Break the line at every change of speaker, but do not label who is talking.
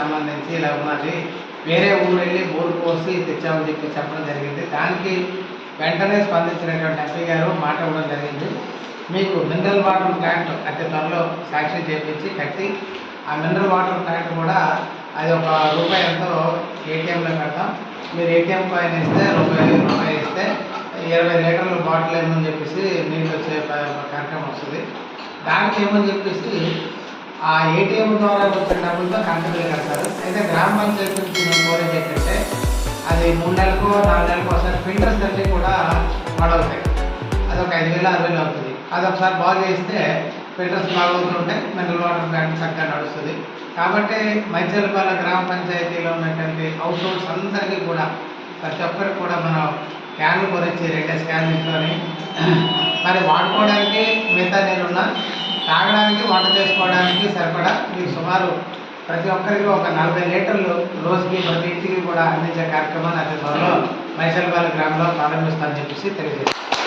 సంబంధించి ఇలా ఉన్నది వేరే ఊరు వెళ్ళి బోర్డు పోసి తెచ్చామని చెప్పి చెప్పడం జరిగింది. దానికి వెంటనే స్పందించినటువంటి ఎంపీ గారు మాట ఇవ్వడం జరిగింది. మీకు మినరల్ వాటర్ ప్లాంట్ అతి త్వరలో శాంక్షన్ చేయించి కట్టి ఆ మినరల్ వాటర్ ప్లాంట్ కూడా అది ఒక రూపాయి ఎంతో ఏటీఎంలో పెడతాం మీరు ఏటీఎం కాయిన్ ఇస్తే రూపాయి రూపాయి ఇస్తే ఇరవై లీటర్ల బాటిల్ ఏమని చెప్పేసి నీళ్ళు వచ్చే కార్యక్రమం వస్తుంది. దానికి ఏమని చెప్పేసి ఆ ఏటీఎం ద్వారా వచ్చిన డబ్బులతో కంపెనీలు కడతారు. అయితే గ్రామ పంచాయతీ నుంచి కోరేది ఏంటంటే అది మూడు నెలలకు నాలుగు నెలలకు ఒకసారి ఫిల్టర్స్ అన్నీ కూడా వాడవుతాయి. అది ఒక ఐదు వేలు ఆరు వేలు అవుతుంది. అది ఒకసారి బాగు చేస్తే ఫిల్టర్స్ బాగవుతుంటే మినరల్ వాటర్ ప్లాంట్ చక్కగా నడుస్తుంది. కాబట్టి మైచర్పాల గ్రామ పంచాయతీలో ఉన్నటువంటి హౌస్ హోల్డ్స్ అందరికీ కూడా ప్రతి ఒక్కరికి కూడా మనం క్యాన్లు కొనిచ్చి రెండే స్కాన్ తీసుకొని మరి వాడుకోవడానికి మిగతా నీరున్న తాగడానికి వంట చేసుకోవడానికి సరిపడా మీరు సుమారు ప్రతి ఒక్కరికి ఒక నలభై లీటర్లు రోజుకి ప్రతి ఇంటికి కూడా అందించే కార్యక్రమాన్ని అతి త్వరలో మైసల్పాలెం గ్రామంలో ప్రారంభిస్తామని చెప్పేసి తెలియజేస్తాను